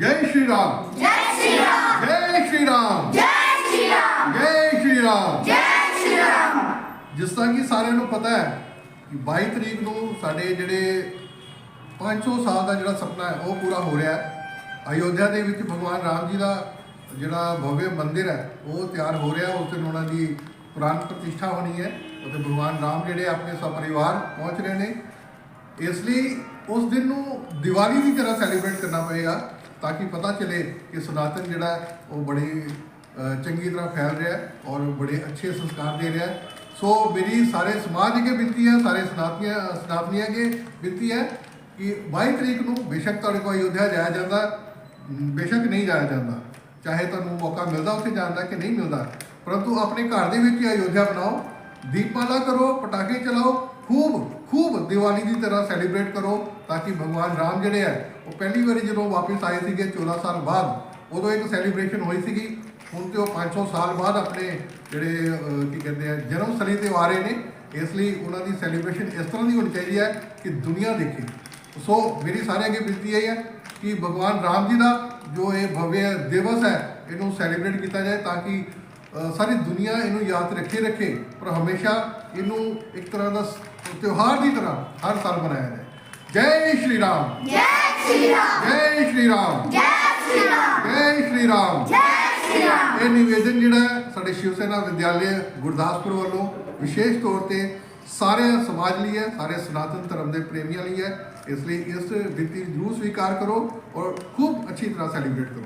ਜੈ ਸ਼੍ਰੀ ਰਾਮ। ਜੈ ਸ਼੍ਰੀ ਰਾਮ। ਜੈ ਸ਼੍ਰੀ ਰਾਮ। ਜੈ ਸ਼੍ਰੀ ਰਾਮ। ਜੈ ਸ਼੍ਰੀ ਰਾਮ। ਜੈ ਸ਼੍ਰੀ ਰਾਮ। ਜਿਸ ਤਰ੍ਹਾਂ ਕਿ ਸਾਰਿਆਂ ਨੂੰ ਪਤਾ ਹੈ ਕਿ 22 ਤਰੀਕ ਨੂੰ ਸਾਡੇ ਜਿਹੜੇ 500 ਸਾਲ ਦਾ ਜਿਹੜਾ ਸੁਪਨਾ ਹੈ ਉਹ ਪੂਰਾ ਹੋ ਰਿਹਾ ਹੈ। ਅਯੋਧਿਆ ਦੇ ਵਿੱਚ ਭਗਵਾਨ ਰਾਮ ਜੀ ਦਾ ਜਿਹੜਾ ਭਵਯ ਮੰਦਿਰ ਹੈ ਉਹ ਤਿਆਰ ਹੋ ਰਿਹਾ ਉਸ ਦਿਨ ਉਹਨਾਂ ਦੀ ਪ੍ਰਾਨ ਪ੍ਰਤਿਸ਼ਠਾ ਹੋਣੀ ਹੈ। ਅਤੇ ਭਗਵਾਨ ਰਾਮ ਜਿਹੜੇ ਆਪਣੇ ਸਪਰਿਵਾਰ ਪਹੁੰਚ ਰਹੇ ਨੇ। ਇਸ ਲਈ ਉਸ ਦਿਨ ਨੂੰ ਦੀਵਾਲੀ ਦੀ ਤਰ੍ਹਾਂ ਸੈਲੀਬ੍ਰੇਟ ਕਰਨਾ ਪਏਗਾ। ਤਾਂ ਕਿ ਪਤਾ ਚੱਲੇ ਕਿ ਸਨਾਤਨ ਜਿਹੜਾ ਉਹ ਬੜੀ ਚੰਗੀ ਤਰ੍ਹਾਂ ਫੈਲ ਰਿਹਾ ਔਰ ਬੜੇ ਅੱਛੇ ਸੰਸਕਾਰ ਦੇ ਰਿਹਾ ਸੋ ਮੇਰੀ ਸਾਰੇ ਸਮਾਜ ਅੱਗੇ ਬੇਨਤੀ ਹੈ, ਸਾਰੇ ਸਨਾਤਨੀਆਂ ਸਨਾਤਨੀਆਂ ਅੱਗੇ ਬੇਨਤੀ ਹੈ ਕਿ 22 ਤਰੀਕ ਨੂੰ ਬੇਸ਼ੱਕ ਤੁਹਾਡੇ ਕੋਲ ਅਯੋਧਿਆ ਜਾਇਆ ਜਾਂਦਾ, ਬੇਸ਼ੱਕ ਨਹੀਂ ਜਾਇਆ ਜਾਂਦਾ। ਚਾਹੇ ਤੁਹਾਨੂੰ ਮੌਕਾ ਮਿਲਦਾ ਉੱਥੇ ਜਾਣ ਦਾ ਕਿ ਨਹੀਂ ਮਿਲਦਾ। ਪਰੰਤੂ ਆਪਣੇ ਘਰ ਦੇ ਵਿੱਚ ਹੀ ਅਯੋਧਿਆ ਬਣਾਓ। ਦੀਪਮਾਲਾ ਕਰੋ, ਪਟਾਕੇ ਚਲਾਓ, ਖੂਬ ਖੂਬ ਦੀਵਾਲੀ ਦੀ ਤਰ੍ਹਾਂ ਸੈਲੀਬ੍ਰੇਟ ਕਰੋ ਤਾਂ ਕਿ ਭਗਵਾਨ ਰਾਮ ਜਿਹੜੇ ਹੈ ਉਹ ਪਹਿਲੀ ਵਾਰੀ ਜਦੋਂ ਵਾਪਸ ਆਏ ਸੀਗੇ 14 ਸਾਲ ਬਾਅਦ, ਉਦੋਂ ਇੱਕ ਸੈਲੀਬ੍ਰੇਸ਼ਨ ਹੋਈ ਸੀਗੀ। ਹੁਣ ਤੇ ਉਹ 500 ਸਾਲ ਬਾਅਦ ਆਪਣੇ ਜਿਹੜੇ ਕੀ ਕਹਿੰਦੇ ਆ ਜਨਮ ਸਲੀ ਤੇ ਆ ਰਹੇ ਨੇ। ਇਸ ਲਈ ਉਹਨਾਂ ਦੀ ਸੈਲੀਬ੍ਰੇਸ਼ਨ ਇਸ ਤਰ੍ਹਾਂ ਦੀ ਹੋਣੀ ਚਾਹੀਦੀ ਹੈ ਕਿ ਦੁਨੀਆ ਦੇਖੇ। ਸੋ ਮੇਰੀ ਸਾਰਿਆਂ ਅੱਗੇ ਬੇਨਤੀ ਇਹ ਹੈ ਕਿ ਭਗਵਾਨ ਰਾਮ ਜੀ ਦਾ ਜੋ ਇਹ ਭਵਯ ਦਿਵਸ ਹੈ, ਇਹਨੂੰ ਸੈਲੀਬ੍ਰੇਟ ਕੀਤਾ ਜਾਏ ਤਾਂ ਕਿ ਸਾਰੀ ਦੁਨੀਆ ਇਹਨੂੰ ਯਾਦ ਰੱਖੇ ਰੱਖੇ ਪਰ ਹਮੇਸ਼ਾ ਇਹਨੂੰ ਇੱਕ ਤਰ੍ਹਾਂ ਦਾ ਤਿਉਹਾਰ ਦੀ ਤਰ੍ਹਾਂ ਹਰ ਸਾਲ ਮਨਾਇਆ ਜਾਏ ਜੈ ਸ਼੍ਰੀ ਰਾਮ। ਜੈ ਸ਼੍ਰੀ ਰਾਮ। ਜੈ ਸ਼੍ਰੀ ਰਾਮ। ਜੈ ਸ਼੍ਰੀ ਰਾਮ। ਜੈ ਸ਼੍ਰੀ ਰਾਮ। ਜੈ ਸ਼੍ਰੀ ਰਾਮ। ਇਹ ਨਿਵੇਦਨ ਜਿਹੜਾ ਸਾਡੇ ਸ਼ਿਵ ਸੈਨਾ ਵਿਦਿਆਲਿਆ ਗੁਰਦਾਸਪੁਰ ਵੱਲੋਂ ਵਿਸ਼ੇਸ਼ ਤੌਰ ਤੇ ਸਾਰੇ ਸਮਾਜ ਲਈ ਹੈ ਸਾਰੇ ਸਨਾਤਨ ਧਰਮ ਦੇ ਪ੍ਰੇਮੀਆਂ ਲਈ ਹੈ। ਇਸ ਲਈ ਇਸ ਨੂੰ ਜ਼ਰੂਰ ਸਵੀਕਾਰ ਕਰੋ ਔਰ ਖੂਬ ਅੱਛੀ ਤਰ੍ਹਾਂ ਸੈਲੀਬ੍ਰੇਟ ਕਰੋ।